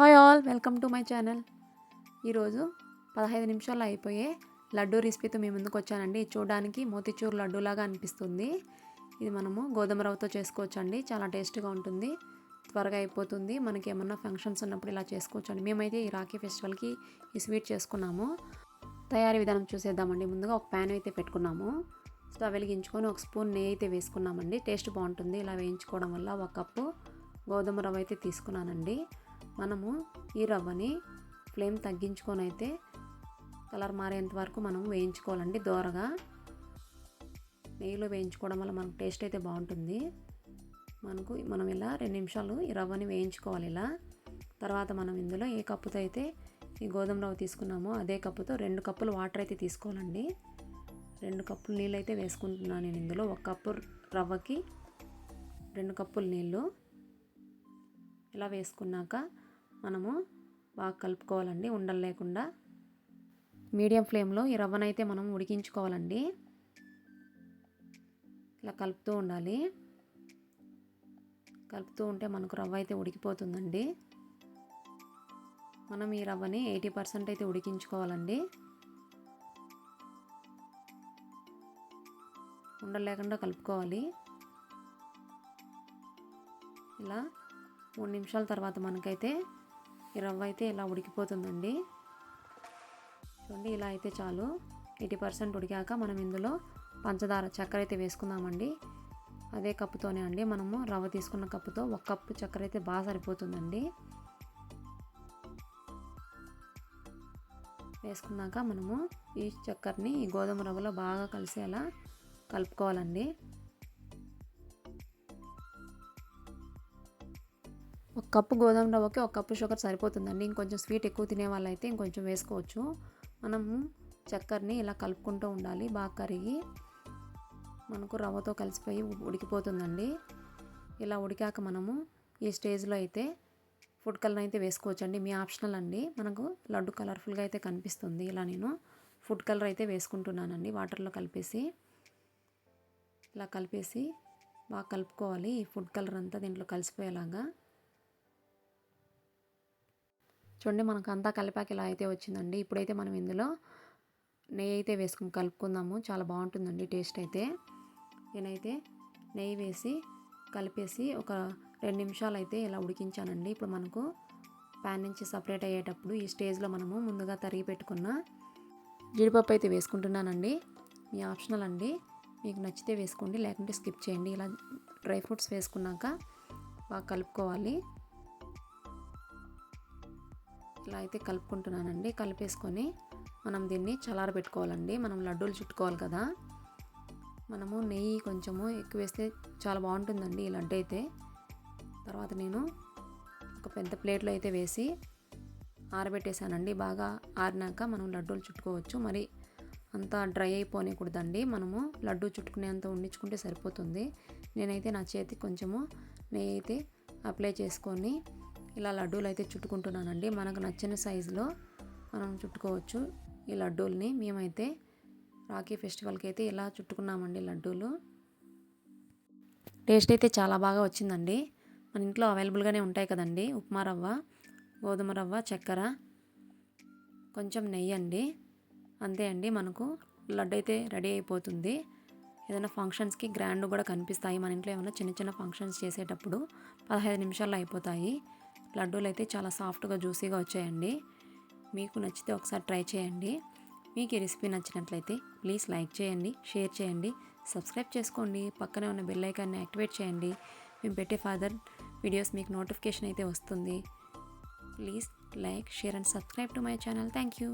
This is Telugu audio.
Hi all welcome to my channel. ఈరోజు పదహైదు నిమిషాల్లో అయిపోయే లడ్డు రెసిపీతో మీ ముందుకు వచ్చానండి. ఇది చూడడానికి మోతిచూర్ లడ్డూలాగా అనిపిస్తుంది. ఇది మనము గోధుమ రవ్వతో చేసుకోవచ్చండి. చాలా టేస్ట్గా ఉంటుంది. త్వరగా అయిపోతుంది. మనకి ఏమన్నా ఫంక్షన్స్ ఉన్నప్పుడు ఇలా చేసుకోవచ్చండి. మేమైతే ఈ రాఖీ ఫెస్టివల్కి ఈ స్వీట్ చేసుకున్నాము. తయారీ విధానం చూసేద్దామండి. ముందుగా ఒక ప్యాన్ అయితే పెట్టుకున్నాము. స్టవ్ వెలిగించుకొని ఒక స్పూన్ నెయ్యి అయితే వేసుకున్నామండి. టేస్ట్ బాగుంటుంది. ఇలా వేయించుకోవడం వల్ల ఒక కప్పు గోధుమ రవ్వ అయితే తీసుకున్నానండి. మనము ఈ రవ్వని ఫ్లేమ్ తగ్గించుకొని అయితే కలర్ మారేంత వరకు మనం వేయించుకోవాలండి దోరగా. నెయ్యిలో వేయించుకోవడం వల్ల మనకు టేస్ట్ అయితే బాగుంటుంది. మనకు మనం ఇలా రెండు నిమిషాలు ఈ రవ్వని వేయించుకోవాలి ఇలా. తర్వాత మనం ఇందులో ఏ కప్పుతో అయితే ఈ గోధుమ రవ్వ తీసుకున్నామో అదే కప్పుతో రెండు కప్పులు వాటర్ అయితే తీసుకోవాలండి. రెండు కప్పులు నీళ్ళు అయితే వేసుకుంటున్నాను నేను ఇందులో. ఒక కప్పు రవ్వకి రెండు కప్పులు నీళ్ళు. ఇలా వేసుకున్నాక మనము బాగా కలుపుకోవాలండి ఉండలు లేకుండా. మీడియం ఫ్లేమ్లో ఈ రవ్వనైతే మనం ఉడికించుకోవాలండి. ఇలా కలుపుతూ ఉండాలి. కలుపుతూ ఉంటే మనకు రవ్వ అయితే ఉడికిపోతుందండి. మనం ఈ రవ్వని ఎయిటీ పర్సెంట్ అయితే ఉడికించుకోవాలండి. ఉండలేకుండా కలుపుకోవాలి. ఇలా మూడు నిమిషాల తర్వాత మనకైతే ఈ రవ్వ అయితే ఇలా ఉడికిపోతుందండి. చూడండి ఇలా అయితే చాలు. ఎయిటీ పర్సెంట్ ఉడికాక మనం ఇందులో పంచదార చక్కెర అయితే వేసుకుందామండి. అదే కప్పుతోనే అండి మనము రవ్వ తీసుకున్న కప్పుతో ఒక కప్పు చక్కెర అయితే బాగా సరిపోతుందండి. వేసుకున్నాక మనము ఈ చక్కెరని ఈ గోధుమ రవ్వలో బాగా కలిసేలా కలుపుకోవాలండి. ఒక కప్పు గోధుమ రవ్వకి ఒక కప్పు షుగర్ సరిపోతుందండి. ఇంకొంచెం స్వీట్ ఎక్కువ తినే వాళ్ళైతే ఇంకొంచెం వేసుకోవచ్చు. మనము చక్కెరని ఇలా కలుపుకుంటూ ఉండాలి. బాగా కరిగి మనకు రవ్వతో కలిసిపోయి ఉడికిపోతుందండి. ఇలా ఉడికాక మనము ఈ స్టేజ్లో అయితే ఫుడ్ కలర్ అయితే వేసుకోవచ్చండి. మీ ఆప్షనల్ అండి. మనకు లడ్డు కలర్ఫుల్గా అయితే కనిపిస్తుంది. ఇలా నేను ఫుడ్ కలర్ అయితే వేసుకుంటున్నానండి. వాటర్లో కలిపేసి ఇలా కలిపేసి బాగా కలుపుకోవాలి. ఈ ఫుడ్ కలర్ అంతా దీంట్లో కలిసిపోయేలాగా చూడండి మనకు అంతా కలిపాక ఇలా అయితే వచ్చిందండి. ఇప్పుడైతే మనం ఇందులో నెయ్యి అయితే వేసుకుని కలుపుకుందాము. చాలా బాగుంటుందండి టేస్ట్ అయితే. నేనైతే నెయ్యి వేసి కలిపేసి ఒక రెండు నిమిషాలు అయితే ఇలా ఉడికించానండి. ఇప్పుడు మనకు ప్యాన్ నుంచి సపరేట్ అయ్యేటప్పుడు ఈ స్టేజ్లో మనము ముందుగా తరిగి పెట్టుకున్న జీడిపప్పు అయితే వేసుకుంటున్నానండి. మీ ఆప్షనల్ అండి. మీకు నచ్చితే వేసుకోండి లేకుంటే స్కిప్ చేయండి. ఇలా డ్రై ఫ్రూట్స్ వేసుకున్నాక బాగా కలుపుకోవాలి. ఇట్లా అయితే కలుపుకుంటున్నానండి. కలిపేసుకొని మనం దీన్ని చల్లారబెట్టుకోవాలండి. మనం లడ్డూలు చుట్టుకోవాలి కదా. మనము నెయ్యి కొంచెము ఎక్కువ వేస్తే చాలా బాగుంటుందండి ఈ లడ్డు అయితే. తర్వాత నేను ఒక పెద్ద ప్లేట్లో అయితే వేసి ఆరబెట్టేశానండి. బాగా ఆరినాక మనం లడ్డూలు చుట్టుకోవచ్చు. మరి అంతా డ్రై అయిపోనికూడదండి. మనము లడ్డు చుట్టుకునేంత ఉండించుకుంటే సరిపోతుంది. నేనైతే నా చేతి కొంచెము నెయ్యి అయితే అప్లై చేసుకొని ఇలా లడ్డూలు అయితే చుట్టుకుంటున్నానండి. మనకు నచ్చిన సైజులో మనం చుట్టుకోవచ్చు. ఈ లడ్డూల్ని మేమైతే రాఖీ ఫెస్టివల్కి అయితే ఇలా చుట్టుకున్నామండి లడ్డూలు. టేస్ట్ అయితే చాలా బాగా వచ్చిందండి. మన ఇంట్లో అవైలబుల్గానే ఉంటాయి కదండి. ఉప్మా రవ్వ గోధుమ రవ్వ చక్కెర. కొంచెం నెయ్యి అండి. అంతే అండి మనకు లడ్డు అయితే రెడీ అయిపోతుంది. ఏదైనా ఫంక్షన్స్కి గ్రాండ్ కూడా కనిపిస్తాయి. మన ఇంట్లో ఏమైనా చిన్న చిన్న ఫంక్షన్స్ చేసేటప్పుడు పదహైదు నిమిషాల్లో అయిపోతాయి. లడ్డూలు అయితే చాలా సాఫ్ట్గా జ్యూసీగా వచ్చాయండి. మీకు నచ్చితే ఒకసారి ట్రై చేయండి. మీకు ఈ రెసిపీ నచ్చినట్లయితే ప్లీజ్ లైక్ చేయండి షేర్ చేయండి సబ్స్క్రైబ్ చేసుకోండి. పక్కనే ఉన్న బెల్ ఐకాన్ని యాక్టివేట్ చేయండి. మేము పెట్టే ఫర్దర్ వీడియోస్ మీకు నోటిఫికేషన్ అయితే వస్తుంది. Please like share and subscribe to my channel. Thank you